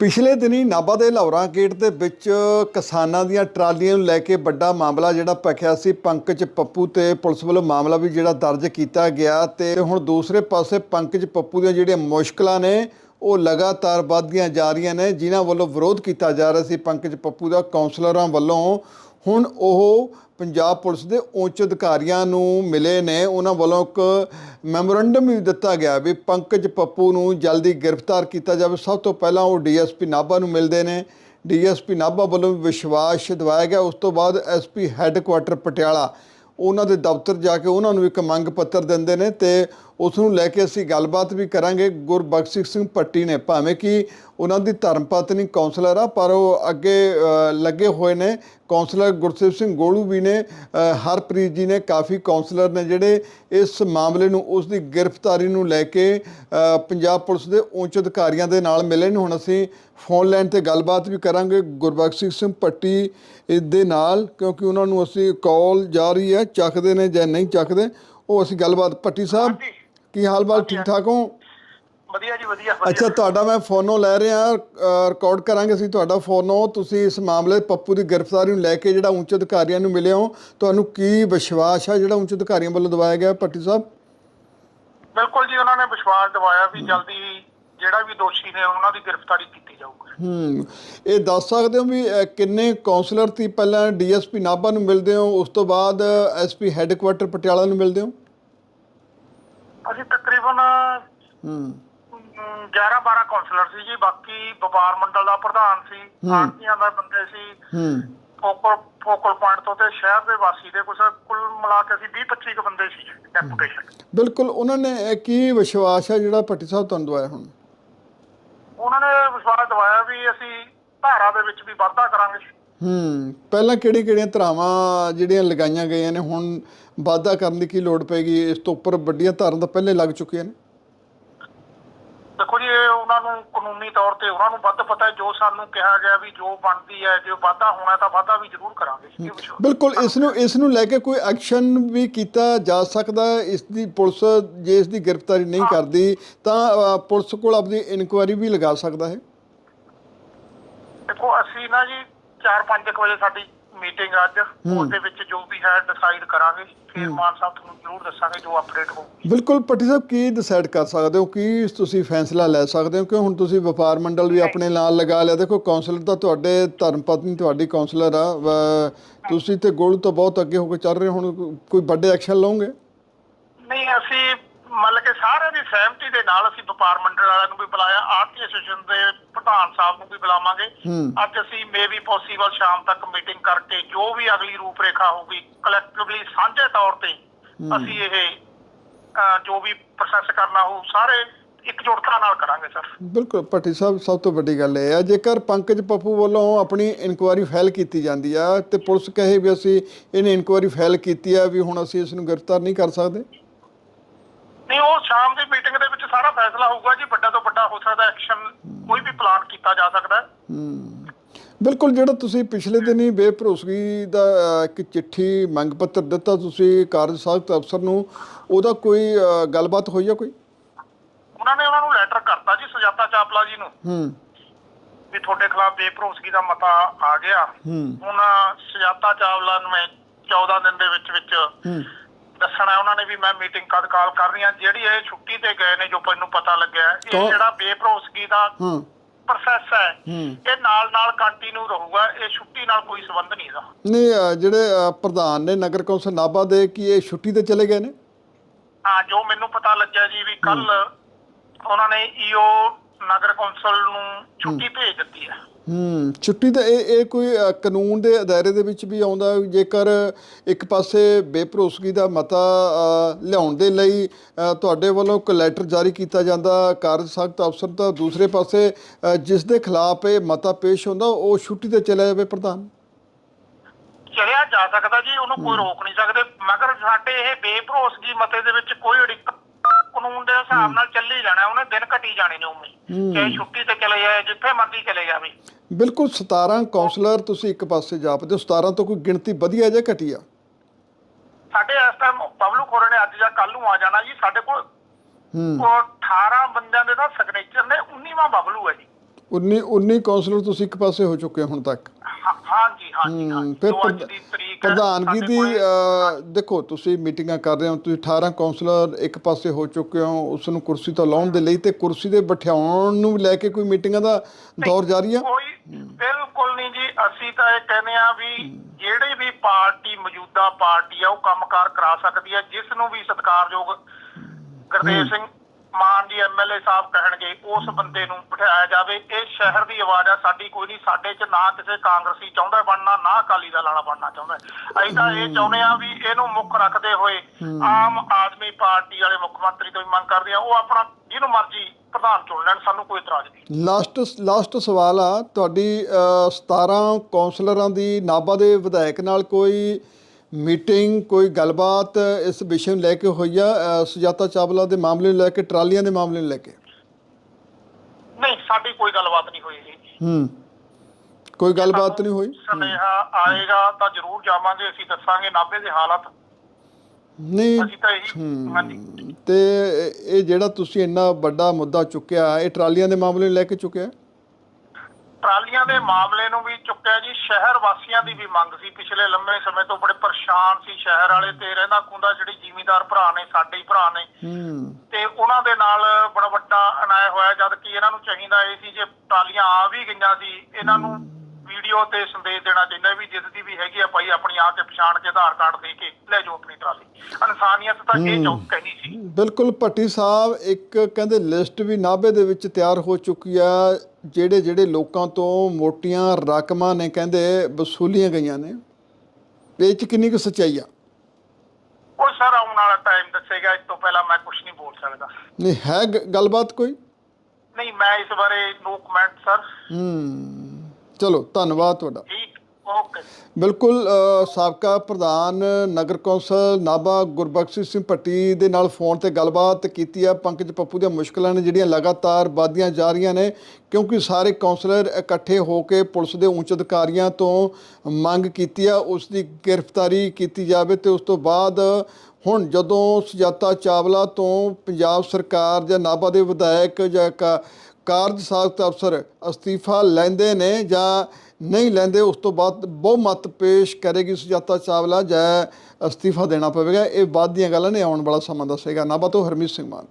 ਪਿਛਲੇ ਦਿਨੀ ਨਾਭਾ ਦੇ ਲਾਹੌਰਾਂ ਗੇਟ ਦੇ ਵਿੱਚ ਕਿਸਾਨਾਂ ਦੀਆਂ ਟਰਾਲੀਆਂ ਨੂੰ ਲੈ ਕੇ ਵੱਡਾ ਮਾਮਲਾ ਜਿਹੜਾ ਪਖਿਆ ਸੀ। ਪੰਕਜ ਪੱਪੂ ਤੇ ਪੁਲਿਸ ਵੱਲੋਂ ਮਾਮਲਾ ਵੀ ਜਿਹੜਾ ਦਰਜ ਕੀਤਾ ਗਿਆ ਤੇ ਹੁਣ ਦੂਸਰੇ ਪਾਸੇ ਪੰਕਜ ਪੱਪੂ ਦੀਆਂ ਜਿਹੜੀਆਂ ਮੁਸ਼ਕਲਾਂ ਨੇ, ਉਹ ਲਗਾਤਾਰ ਵੱਧਦੀਆਂ ਜਾ ਰਹੀਆਂ ਨੇ। ਜਿਨ੍ਹਾਂ ਵੱਲੋਂ ਵਿਰੋਧ ਕੀਤਾ ਜਾ ਰਿਹਾ ਸੀ। ਪੰਕਜ ਪੱਪੂ ਦਾ ਕਾਉਂਸਲਰਾਂ ਵੱਲੋਂ ਹੁਣ ਉਹ ਪੰਜਾਬ ਪੁਲਿਸ ਦੇ ਉੱਚ ਅਧਿਕਾਰੀਆਂ ਨੂੰ ਮਿਲੇ ਨੇ। ਉਹਨਾਂ ਵੱਲੋਂ ਇੱਕ ਮੈਮੋਰੰਡਮ ਵੀ ਦਿੱਤਾ ਗਿਆ ਵੀ ਪੰਕਜ ਪੱਪੂ ਨੂੰ ਜਲਦੀ ਗ੍ਰਿਫਤਾਰ ਕੀਤਾ ਜਾਵੇ। ਸਭ ਤੋਂ ਪਹਿਲਾਂ ਉਹ ਡੀਐਸਪੀ ਨਾਭਾ ਨੂੰ ਮਿਲਦੇ ਨੇ। ਡੀਐਸਪੀ ਨਾਭਾ ਵੱਲੋਂ ਵਿਸ਼ਵਾਸ ਦਿਵਾਇਆ ਗਿਆ। ਉਸ ਤੋਂ ਬਾਅਦ ਐਸਪੀ ਹੈੱਡਕੁਆਟਰ ਪਟਿਆਲਾ, ਉਹਨਾਂ ਦੇ ਦਫ਼ਤਰ ਜਾ ਕੇ ਉਹਨਾਂ ਨੂੰ ਇੱਕ ਮੰਗ ਪੱਤਰ ਦਿੰਦੇ ਨੇ ਤੇ ਉਸ ਨੂੰ ਲੈ ਕੇ ਅਸੀਂ ਗੱਲਬਾਤ ਵੀ ਕਰਾਂਗੇ। ਗੁਰਬਖਸ਼ ਸਿੰਘ ਪੱਟੀ ਨੇ। ਭਾਵੇਂ ਕਿ ਉਹਨਾਂ ਦੀ ਧਰਮ ਪਤਨੀ ਕਾਉਂਸਲਰ ਆ, ਪਰ ਉਹ ਅੱਗੇ ਲੱਗੇ ਹੋਏ ਨੇ। ਕਾਉਂਸਲਰ ਗੁਰਸੇਵ ਸਿੰਘ ਗੋਲੂ ਵੀ ਨੇ। ਹਰਪ੍ਰੀਤ ਜੀ ਨੇ ਕਾਫੀ ਕਾਉਂਸਲਰ ਨੇ ਜਿਹੜੇ ਇਸ ਮਾਮਲੇ ਨੂੰ, ਉਸ ਦੀ ਗ੍ਰਿਫਤਾਰੀ ਨੂੰ ਲੈ ਕੇ ਪੰਜਾਬ ਪੁਲਿਸ ਦੇ ਉੱਚ ਅਧਿਕਾਰੀਆਂ ਦੇ ਨਾਲ ਮਿਲੇ ਨੇ। ਹੁਣ ਅਸੀਂ ਫੋਨ ਲਾਈਨ ਤੇ ਗੱਲਬਾਤ ਵੀ ਕਰਾਂਗੇ ਗੁਰਬਖਸ਼ ਸਿੰਘ ਪੱਟੀ ਦੇ ਨਾਲ, ਕਿਉਂਕਿ ਉਹਨਾਂ ਨੂੰ ਅਸੀਂ ਕਾਲ ਜਾ ਰਹੀ ਹੈ। ਚੱਕਦੇ ਨੇ ਜਾਂ ਨਹੀਂ ਚੱਕਦੇ, ਉਹ ਅਸੀਂ ਗੱਲਬਾਤ ਪੱਟੀ ਸਾਹਿਬ? ਕੀ ਹਾਲ ਬਾਲ? ਠੀਕ ਠਾਕ ਹੋ? ਵਧੀਆ ਜੀ ਵਧੀਆ। ਅੱਛਾ ਤੁਹਾਡਾ ਮੈਂ ਫੋਨੋਂ ਲੈ ਰਿਹਾ ਰਿਕਾਰਡ ਕਰਾਂਗੇ ਅਸੀਂ ਤੁਹਾਡਾ ਫੋਨੋਂ ਤੁਸੀਂ ਇਸ ਮਾਮਲੇ ਪੱਪੂ ਦੀ ਗ੍ਰਿਫਤਾਰੀ ਨੂੰ ਲੈ ਕੇ ਜਿਹੜਾ ਉੱਚ ਅਧਿਕਾਰੀਆਂ ਨੂੰ ਮਿਲੇ ਹੋ ਤੁਹਾਨੂੰ ਕੀ ਵਿਸ਼ਵਾਸ ਹੈ ਜਿਹੜਾ ਉੱਚ ਅਧਿਕਾਰੀਆਂ ਵੱਲੋਂ ਦਵਾਇਆ ਗਿਆ ਪੱਟੀ ਸਾਹਿਬ? ਬਿਲਕੁਲ ਜੀ ਉਹਨਾਂ ਨੇ ਵਿਸ਼ਵਾਸ ਦਿਵਾਇਆ ਵੀ ਜਲਦੀ ਜਿਹੜਾ ਵੀ ਦੋਸ਼ੀ ਨੇ ਉਹਨਾਂ ਦੀ ਗ੍ਰਿਫਤਾਰੀ ਕੀਤੀ ਜਾਊਗੀ। ਹੂੰ ਇਹ ਦੱਸ ਸਕਦੇ ਹੋ ਵੀ ਕਿੰਨੇ ਕਾਉਂਸਲਰ ਤੀ ਪਹਿਲਾਂ ਡੀਐਸਪੀ ਨਾਭਾ ਨੂੰ ਮਿਲਦੇ ਹੋ ਉਸ ਤੋਂ ਬਾਅਦ ਐਸਪੀ ਹੈੱਡਕੁਆਟਰ ਪਟਿਆਲਾ ਨੂੰ ਮਿਲਦੇ ਹੋ? ਅਸੀਂ ਤਕਰੀਬਨ ਹੂੰ। 11 12 ਕਾਉਂਸਲਰ ਸੀ ਜੀ ਬਾਕੀ ਵਪਾਰ ਮੰਡਲ ਦਾ ਪ੍ਰਧਾਨ ਸੀ ਆਰਤੀਆਂ ਦਾ ਬੰਦੇ ਸੀ। ਹੂੰ। ਫੋਕਲ ਫੋਕਲ ਪੁਆਇੰਟ ਤੋਂ ਤੇ ਸ਼ਹਿਰ ਦੇ ਵਾਸੀ ਦੇ ਕੁਝ ਕੁੱਲ ਮਿਲਾ ਕੇ ਅਸੀਂ 20 25 ਕੁ ਬੰਦੇ ਸੀ ਡੈਪੂਟੇਸ਼ਨ ਬਿਲਕੁਲ ਉਹਨਾਂ ਨੇ ਕੀ ਵਿਸ਼ਵਾਸ ਹੈ ਜਿਹੜਾ ਪੱਟੀ ਸਾਹਿਬ ਤੁਹਾਨੂੰ ਦਵਾਇਆ ਹੁਣ? ਉਹਨਾਂ ਨੇ ਵਿਸ਼ਵਾਸ ਦਿਵਾਇਆ ਵੀ ਅਸੀਂ ਧਾਰਾ ਦੇ ਵਿੱਚ ਵੀ ਵਾਧਾ ਕਰਾਂਗੇ। ਹੂੰ। ਪਹਿਲਾਂ ਕਿਹੜੀ ਕਿਹੜੀਆਂ ਧਰਾਵਾਂ ਜਿਹੜੀਆਂ ਲਗਾਈਆਂ ਗਈਆਂ ਨੇ ਹੁਣ ਵਾਧਾ ਕਰਨ ਦੀ ਕੀ ਲੋੜ ਪੈਗੀ ਇਸ ਤੋਂ ਉੱਪਰ ਵੱਡੀਆਂ ਧਾਰਾਂ ਤਾਂ ਪਹਿਲੇ ਲੱਗ ਚੁੱਕੀਆਂ ਨੇ। ਦੇਖੋ ਜੀ ਇਹ ਉਹਨਾਂ ਨੂੰ ਕਾਨੂੰਨੀ ਤੌਰ ਤੇ ਉਹਨਾਂ ਨੂੰ ਵੱਧ ਪਤਾ ਹੈ। ਜੋ ਸਾਨੂੰ ਕਿਹਾ ਗਿਆ ਵੀ ਜੋ ਬਣਦੀ ਹੈ ਜੇ ਵਾਧਾ ਹੋਣਾ ਤਾਂ ਵਾਧਾ ਵੀ ਜ਼ਰੂਰ ਕਰਾਂਗੇ। ਬਿਲਕੁਲ ਇਸ ਨੂੰ ਇਸ ਨੂੰ ਲੈ ਕੇ ਕੋਈ ਐਕਸ਼ਨ ਵੀ ਕੀਤਾ ਜਾ ਸਕਦਾ ਹੈ। ਇਸ ਦੀ ਪੁਲਿਸ ਜੇ ਇਸ ਦੀ ਗ੍ਰਿਫਤਾਰੀ ਨਹੀਂ ਕਰਦੀ ਤਾਂ ਪੁਲਿਸ ਕੋਲ ਆਪਣੀ ਇਨਕੁਆਇਰੀ ਵੀ ਲਗਾ ਸਕਦਾ ਹੈ। ਦੇਖੋ ਅਸੀਂ ਨਾ ਜੀ 4-5 ਵਜੇ ਸਾਡੀ ਮੀਟਿੰਗ ਅੱਜ ਉਸ ਦੇ ਵਿੱਚ ਜੋ ਵੀ ਹੈ ਡਿਸਾਈਡ ਕਰਾਂਗੇ। ਫਿਰ ਮਾਨ ਸਾਹਿਬ ਤੁਹਾਨੂੰ ਜ਼ਰੂਰ ਦੱਸਾਂਗੇ ਜੋ ਅਪਡੇਟ ਹੋਊ ਬਿਲਕੁਲ ਪੱਟੀ ਸਾਹਿਬ ਕੀ ਡਿਸਾਈਡ ਕਰ ਸਕਦੇ ਹੋ? ਕੀ ਤੁਸੀਂ ਫੈਸਲਾ ਲੈ ਸਕਦੇ ਹੋ? ਕਿ ਹੁਣ ਤੁਸੀਂ ਵਪਾਰ ਮੰਡਲ ਵੀ ਆਪਣੇ ਨਾਲ ਲਗਾ ਲਿਆ? ਦੇਖੋ ਕਾਉਂਸਲਰ ਤਾਂ ਤੁਹਾਡੇ ਧਰਮ ਪਤਨੀ ਤੁਹਾਡੀ ਕਾਉਂਸਲਰ ਆ। ਤੁਸੀਂ ਤੇ ਗੋਲੂ ਤੋਂ ਬਹੁਤ ਅੱਗੇ ਹੋ ਕੇ ਚੱਲ ਰਹੇ ਹੋ, ਹੁਣ ਕੋਈ ਵੱਡੇ ਐਕਸ਼ਨ ਲਓਗੇ? ਨਹੀਂ ਅਸੀਂ ਮੰਨ ਕੇ ਸਾਰਿਆਂ ਦੀ ਸਹਿਮਤੀ ਦੇ ਨਾਲ ਅਸੀਂ ਵਪਾਰ ਮੰਡਲ ਵਾਲਿਆਂ ਨੂੰ ਵੀ ਬੁਲਾਇਆ ਆਰਟੀ ਐਸੋਸੀਏਸ਼ਨ ਦੇ ਪ੍ਰਧਾਨ ਸਾਹਿਬ ਨੂੰ ਵੀ ਬੁਲਾਵਾਂਗੇ। ਅੱਜ ਅਸੀਂ ਮੇ ਵੀ ਪੋਸੀਬਲ ਸ਼ਾਮ ਤੱਕ ਮੀਟਿੰਗ ਕਰਕੇ ਜੋ ਵੀ ਅਗਲੀ ਰੂਪਰੇਖਾ ਹੋਊਗੀ ਕਲੈਕਟਿਵਲੀ ਸਾਂਝੇ ਤੌਰ ਤੇ ਅਸੀਂ ਇਹ ਜੋ ਵੀ ਪ੍ਰੋਸੈਸ ਕਰਨਾ ਹੋ ਸਾਰੇ ਇਕਜੁੱਟਤਾ ਨਾਲ ਕਰਾਂਗੇ ਸਰ ਬਿਲਕੁਲ ਭੱਟੀ ਸਾਹਿਬ ਸਭ ਤੋਂ ਵੱਡੀ ਗੱਲ ਇਹ ਹੈ ਜੇਕਰ ਪੰਕਜ ਪੱਪੂ ਵੱਲੋਂ ਆਪਣੀ ਇਨਕੁਆਇਰੀ ਫਾਈਲ ਕੀਤੀ ਜਾਂਦੀ ਆ ਤੇ ਪੁਲਿਸ ਕਹੇ ਵੀ ਅਸੀਂ ਇਹਨੇ ਇਨਕੁਆਇਰੀ ਫਾਈਲ ਕੀਤੀ ਆ ਵੀ ਹੁਣ ਅਸੀਂ ਇਸ ਨੂੰ ਗ੍ਰਿਫਤਾਰ ਨਹੀਂ ਕਰ ਸਕਦੇ? ਨਹੀਂ ਉਹ ਸ਼ਾਮ ਦੀ ਮੀਟਿੰਗ ਦੇ ਵਿੱਚ ਸਾਰਾ ਫੈਸਲਾ ਹੋਊਗਾ ਜੀ ਵੱਡਾ ਤੋਂ ਵੱਡਾ ਹੋ ਸਕਦਾ ਐਕਸ਼ਨ ਕੋਈ ਵੀ ਪਲਾਨ ਕੀਤਾ ਜਾ ਸਕਦਾ। ਹੈ। ਹੂੰ ਬਿਲਕੁਲ ਜਿਹੜਾ ਤੁਸੀਂ ਪਿਛਲੇ ਦਿਨੀ ਬੇਭਰੋਸਗੀ ਦਾ ਇੱਕ ਚਿੱਠੀ ਮੰਗ ਪੱਤਰ ਦਿੱਤਾ ਤੁਸੀਂ ਕਾਰਜ ਸਾਖਤ ਅਫਸਰ ਨੂੰ ਉਹਦਾ ਕੋਈ ਗੱਲਬਾਤ ਹੋਈ ਆ ਕੋਈ? ਉਹਨਾਂ ਨੇ ਉਹਨਾਂ ਨੂੰ ਲੈਟਰ ਕਰਤਾ ਜੀ ਸੁਜਾਤਾ ਚਾਪਲਾ ਜੀ ਨੂੰ। ਹੂੰ। ਵੀ ਤੁਹਾਡੇ ਖਿਲਾਫ ਬੇਭਰੋਸਗੀ ਦਾ ਮਤਾ ਆ ਗਿਆ। ਹੂੰ। ਹੁਣ ਸੁਜਾਤਾ ਚਾਵਲਾ ਨੂੰ ਮੈਂ 14 ਦਿਨ ਦੇ ਵਿੱਚ ਵਿੱਚ ਹੂੰ। ਦੱਸਣਾ ਉਹਨਾਂ ਨੇ ਵੀ ਮੈਂ ਮੀਟਿੰਗ ਕਦ ਕਾਲ ਕਰ ਰਹੀ ਹਾਂ। ਜਿਹੜੀ ਇਹ ਛੁੱਟੀ ਤੇ ਗਏ ਨੇ ਜੋ ਮੈਨੂੰ ਪਤਾ ਲੱਗਿਆ? ਇਹ ਜਿਹੜਾ ਬੇਭਰੋਸਗੀ ਦਾ ਹਾਂ। ਪ੍ਰੋਸੈਸ ਹੈ ਹੂੰ। ਇਹ ਨਾਲ ਨਾਲ ਕੰਟੀਨਿਊ ਰਹੂਗਾ। ਇਹ ਛੁੱਟੀ ਨਾਲ ਕੋਈ ਸੰਬੰਧ ਨਹੀਂ ਇਹਦਾ। ਨਹੀਂ ਅ, ਜਿਹੜੇ ਅ, ਪ੍ਰਧਾਨ ਨੇ ਨਗਰ ਕੌਂਸਲ ਨਾਭਾ ਦੇ ਕੀ ਇਹ ਛੁੱਟੀ ਤੇ ਚਲੇ ਗਏ ਨੇ? ਹਾਂ ਜੋ ਮੈਨੂੰ ਪਤਾ ਲੱਗਿਆ ਜੀ ਵੀ ਕੱਲ ਉਹਨਾਂ ਨੇ ਈਓ ਨਗਰ ਕੌਂਸਲ ਨੂੰ ਛੁੱਟੀ ਭੇਜ ਦਿੱਤੀ ਹੈ। ਹੂੰ ਛੁੱਟੀ ਤਾਂ ਇਹ ਇਹ ਕੋਈ ਕਾਨੂੰਨ ਦੇ ਦਾਇਰੇ ਦੇ ਵਿੱਚ ਵੀ ਆਉਂਦਾ ਜੇਕਰ ਇੱਕ ਪਾਸੇ ਬੇਭਰੋਸਗੀ ਦਾ ਮਤਾ ਲਿਆਉਣ ਦੇ ਲਈ ਤੁਹਾਡੇ ਵੱਲੋਂ ਇੱਕ ਲੈਟਰ ਜਾਰੀ ਕੀਤਾ ਜਾਂਦਾ ਕਾਰਜ ਸਾਖਤ ਅਫਸਰ ਤਾਂ ਦੂਸਰੇ ਪਾਸੇ ਜਿਸ ਦੇ ਖਿਲਾਫ ਇਹ ਮਤਾ ਪੇਸ਼ ਹੁੰਦਾ ਉਹ ਛੁੱਟੀ ਤੇ ਚਲਾ ਜਾਵੇ ਪ੍ਰਧਾਨ। ਚਲਿਆ ਜਾ ਸਕਦਾ ਜੀ ਉਹਨੂੰ ਕੋਈ ਰੋਕ ਨਹੀਂ ਸਕਦੇ ਮਗਰ ਸਾਡੇ ਇਹ ਬੇਭਰੋਸਗੀ ਮਤੇ ਦੇ ਵਿੱਚ ਕੋਈ ਅੜਿੱਕ ਕਾਨੂੰਨ ਦੇ ਹਿਸਾਬ ਨਾਲ ਚੱਲੀ ਜਾਣਾ ਉਹਨੇ ਦਿਨ ਘਟੀ ਜਾਣੇ ਨੇ ਹੀ। ਚਾਹੇ ਛੁੱਟੀ ਤੇ ਚਲੇ ਜਾਏ ਜਿੱਥੇ ਮਰਜ਼ੀ ਚਲੇ ਜਾਵੇ। ਬਿਲਕੁਲ 17 ਕਾਉਂਸਲਰ ਤੁਸੀਂ ਇੱਕ ਪਾਸੇ ਜਾਪਦੇ ਹੋ 17 ਤੋਂ ਕੋਈ ਗਿਣਤੀ ਵਧੀਆ ਜਾਂ ਘਟੀ ਆ? ਸਾਡੇ ਇਸ ਟਾਈਮ ਬਬਲੂ ਖੋਰੇ ਨੇ ਅੱਜ ਜਾਂ ਕੱਲ ਨੂੰ ਆ ਜਾਣਾ ਜੀ ਸਾਡੇ ਕੋਲ ਹੂੰ। ਉਹ 18 ਬੰਦਿਆਂ ਦੇ ਤਾਂ ਸਿਗਨੇਚਰ ਨੇ 19ਵਾਂ ਬਬਲੂ ਹੈ ਜੀ। 19 19 ਕਾਉਂਸਲਰ ਤੁਸੀਂ ਇੱਕ ਪਾਸੇ ਹੋ ਚੁੱਕੇ ਹੋ ਹੁਣ ਤੱਕ। ਹਾਂਜੀ ਹਾਂਜੀ ਫਿਰ ਪ੍ਰਧਾਨਗੀ ਦੀ ਦੇਖੋ ਤੁਸੀਂ ਮੀਟਿੰਗਾਂ ਕਰ ਰਹੇ ਹੋ ਤੁਸੀਂ 18 ਕਾਉਂਸਲਰ ਇੱਕ ਪਾਸੇ ਹੋ ਚੁੱਕੇ ਹੋ ਉਸ ਨੂੰ ਕੁਰਸੀ ਤੋਂ ਲਾਉਣ ਦੇ ਲਈ ਤੇ ਕੁਰਸੀ ਦੇ ਬਿਠਾਉਣ ਨੂੰ ਲੈ ਕੇ ਕੋਈ ਮੀਟਿੰਗਾਂ ਦਾ ਦੌਰ ਜਾਰੀ ਆ? ਕੋਈ ਬਿਲਕੁਲ ਨਹੀਂ ਜੀ। ਅਸੀਂ ਤਾਂ ਇਹ ਕਹਿੰਦੇ ਆ ਵੀ ਜਿਹੜੀ ਵੀ ਪਾਰਟੀ ਮੌਜੂਦਾ ਪਾਰਟੀ ਆ ਉਹ ਕੰਮਕਾਰ ਕਰਾ ਸਕਦੀ ਹੈ ਜਿਸ ਨੂੰ ਵੀ ਸਤਿਕਾਰਯੋਗ ਗੁਰਦੇਵ ਸਿੰਘ ਮਾਨ ਜੀ ਐਮਐਲਏ ਸਾਹਿਬ ਕਹਿਣਗੇ ਉਸ ਬੰਦੇ ਨੂੰ ਬਿਠਾਇਆ ਜਾਵੇ। ਇਹ ਸ਼ਹਿਰ ਦੀ ਆਵਾਜ਼ ਆ ਸਾਡੀ ਕੋਈ ਨਹੀਂ ਸਾਡੇ 'ਚ ਨਾ ਕਿਸੇ ਕਾਂਗਰਸੀ ਚਾਹੁੰਦਾ ਬਣਨਾ ਨਾ ਅਕਾਲੀ ਦਲ ਵਾਲਾ ਬਣਨਾ ਚਾਹੁੰਦਾ। ਅਸੀਂ ਤਾਂ ਇਹ ਚਾਹੁੰਦੇ ਆ ਵੀ ਇਹਨੂੰ ਮੁੱਖ ਰੱਖਦੇ ਹੋਏ ਆਮ ਆਦਮੀ ਪਾਰਟੀ ਵਾਲੇ ਮੁੱਖ ਮੰਤਰੀ ਤੋਂ ਵੀ ਮੰਗ ਕਰਦੇ ਆ ਉਹ ਆਪਣਾ ਜਿਹਨੂੰ ਮਰਜ਼ੀ ਪ੍ਰਧਾਨ ਚੁਣ ਲੈਣ ਸਾਨੂੰ ਕੋਈ ਇਤਰਾਜ਼ ਨਹੀਂ। ਲਾਸਟ ਲਾਸਟ ਸਵਾਲ ਆ ਤੁਹਾਡੀ ਅ, 17 ਕਾਉਂਸਲਰਾਂ ਦੀ ਨਾਭਾ ਦੇ ਵਿਧਾਇਕ ਨਾਲ ਕੋਈ ਮੀਟਿੰਗ ਕੋਈ ਗੱਲਬਾਤ ਇਸ ਵਿਸ਼ੇ ਨੂੰ ਲੈ ਕੇ ਹੋਈ ਆ? ਸੁਜਾਤਾ ਚਾਵਲਾ ਦੇ ਮਾਮਲੇ ਨੂੰ ਲੈ ਕੇ ਟਰਾਲੀਆਂ ਦੇ ਮਾਮਲੇ ਨੂੰ ਲੈ ਕੇ? ਨਹੀਂ ਸਾਡੀ ਕੋਈ ਗੱਲਬਾਤ ਨਹੀਂ ਹੋਈ ਜੀ। ਹੂੰ। ਕੋਈ ਗੱਲਬਾਤ ਨਹੀਂ ਹੋਈ? ਸੁਨੇਹਾ ਆਏਗਾ ਤਾਂ ਜ਼ਰੂਰ ਜਾਵਾਂਗੇ ਅਸੀਂ ਦੱਸਾਂਗੇ ਨਾਭੇ ਦੇ ਹਾਲਾਤ। ਨਹੀਂ ਅਸੀਂ ਤਾਂ ਇਹੀ ਹਾਂਜੀ। ਤੇ ਇਹ ਜਿਹੜਾ ਤੁਸੀਂ ਇੰਨਾ ਵੱਡਾ ਮੁੱਦਾ ਚੁੱਕਿਆ ਇਹ ਟਰਾਲੀਆਂ ਦੇ ਮਾਮਲੇ ਨੂੰ ਲੈ ਕੇ ਚੁੱਕਿਆ? ਟਰਾਲੀਆਂ ਦੇ ਮਾਮਲੇ ਨੂੰ ਵੀ ਚੁੱਕਿਆ ਜੀ। ਸ਼ਹਿਰ ਵਾਸੀਆਂ ਦੀ ਵੀ ਮੰਗ ਸੀ ਪਿਛਲੇ ਲੰਮੇ ਸਮੇਂ ਤੋਂ ਬੜੇ ਪਰੇਸ਼ਾਨ ਸੀ ਸ਼ਹਿਰ ਵਾਲੇ ਤੇ ਰਹਿੰਦਾ ਖੁੰਦਾ ਜਿਹੜੇ ਜ਼ਿਮੀਂਦਾਰ ਭਰਾ ਨੇ ਸਾਡੇ ਹੀ ਭਰਾ ਨੇ। ਤੇ ਉਹਨਾਂ ਦੇ ਨਾਲ ਬੜਾ ਵੱਡਾ ਅਨਿਆਏ ਹੋਇਆ ਜਦ ਕਿ ਇਹਨਾਂ ਨੂੰ ਚਾਹੀਦਾ ਇਹ ਸੀ ਜੇ ਟਰਾਲੀਆਂ ਆ ਵੀ ਗਈਆਂ ਸੀ ਇਹਨਾਂ ਨੂੰ ਵੀਡੀਓ ਤੇ ਸੰਦੇਸ਼ ਦੇਣਾ ਚਾਹੀਦਾ ਵੀ ਜਿਸ ਦੀ ਵੀ ਹੈਗੀ ਆ ਭਾਈ ਆਪਣੀ ਆ ਕੇ ਪਛਾਣ ਕੇ ਆਧਾਰ ਕਾਰਡ ਦੇ ਕੇ ਲੈ ਜਾਓ ਆਪਣੀ ਟਰਾਲੀ। ਇਨਸਾਨੀਅਤ ਤਾਂ ਇਹ ਚੌਕ ਕਹਿਣੀ ਸੀ। ਬਿਲਕੁਲ ਭੱਟੀ ਸਾਹਿਬ ਇੱਕ ਕਹਿੰਦੇ ਲਿਸਟ ਵੀ ਨਾਭੇ ਦੇ ਵਿੱਚ ਤਿਆਰ ਹੋ ਚੁੱਕੀ ਆ ਜਿਹੜੇ ਜਿਹੜੇ ਲੋਕਾਂ ਤੋਂ ਮੋਟੀਆਂ ਰਕਮਾਂ ਨੇ ਕਹਿੰਦੇ ਵਸੂਲੀਆਂ ਗਈਆਂ ਨੇ ਇਹ ਚ ਕਿੰਨੀ ਕੁ ਸੱਚਾਈ ਆ? ਉਹ ਸਰ ਆਉਣ ਵਾਲਾ ਟਾਈਮ ਦੱਸੇਗਾ ਇਸ ਤੋਂ ਪਹਿਲਾਂ ਮੈਂ ਕੁਝ ਨਹੀਂ ਬੋਲ ਸਕਦਾ। ਨਹੀਂ ਹੈ ਗੱਲਬਾਤ ਕੋਈ? ਨਹੀਂ ਮੈਂ ਇਸ ਬਾਰੇ ਨੋ ਕਮੈਂਟ ਸਰ ਹੂੰ। ਚਲੋ ਧੰਨਵਾਦ ਤੁਹਾਡਾ। ਬਿਲਕੁਲ ਸਾਬਕਾ ਪ੍ਰਧਾਨ ਨਗਰ ਕੌਂਸਲ ਨਾਭਾ ਗੁਰਬਖਸ਼ ਸਿੰਘ ਭੱਟੀ ਦੇ ਨਾਲ ਫੋਨ ਤੇ ਗੱਲਬਾਤ ਕੀਤੀ ਆ। ਪੰਕਜ ਪੱਪੂ ਦੀਆਂ ਮੁਸ਼ਕਲਾਂ ਨੇ ਜਿਹੜੀਆਂ ਲਗਾਤਾਰ ਵਧਦੀਆਂ ਜਾ ਰਹੀਆਂ ਨੇ ਕਿਉਂਕਿ ਸਾਰੇ ਕੌਂਸਲਰ ਇਕੱਠੇ ਹੋ ਕੇ ਪੁਲਿਸ ਦੇ ਉੱਚ ਅਧਿਕਾਰੀਆਂ ਤੋਂ ਮੰਗ ਕੀਤੀ ਆ ਉਸ ਦੀ ਗ੍ਰਿਫਤਾਰੀ ਕੀਤੀ ਜਾਵੇ ਤੇ ਉਸ ਤੋਂ ਬਾਅਦ ਹੁਣ ਜਦੋਂ ਸੁਜਾਤਾ ਚਾਵਲਾ ਤੋਂ ਪੰਜਾਬ ਸਰਕਾਰ ਜਾਂ ਨਾਭਾ ਦੇ ਵਿਧਾਇਕ ਜਾਂ ਕਾਰਜ ਸਾਧਕ ਅਫਸਰ ਅਸਤੀਫਾ ਲੈਂਦੇ ਨੇ ਜਾਂ ਨਹੀਂ ਲੈਂਦੇ, ਉਸ ਤੋਂ ਬਾਅਦ ਬਹੁਮਤ ਪੇਸ਼ ਕਰੇਗੀ ਸੁਜਾਤਾ ਚਾਵਲਾ, ਜਾਂ ਅਸਤੀਫਾ ਦੇਣਾ ਪਵੇਗਾ। ਇਹ ਬਾਅਦ ਦੀਆਂ ਗੱਲਾਂ ਨੇ, ਆਉਣ ਵਾਲਾ ਸਮਾਂ ਦੱਸੇਗਾ। ਨਾਭਾ ਤੋਂ ਹਰਮੀਤ ਸਿੰਘ ਮਾਨ।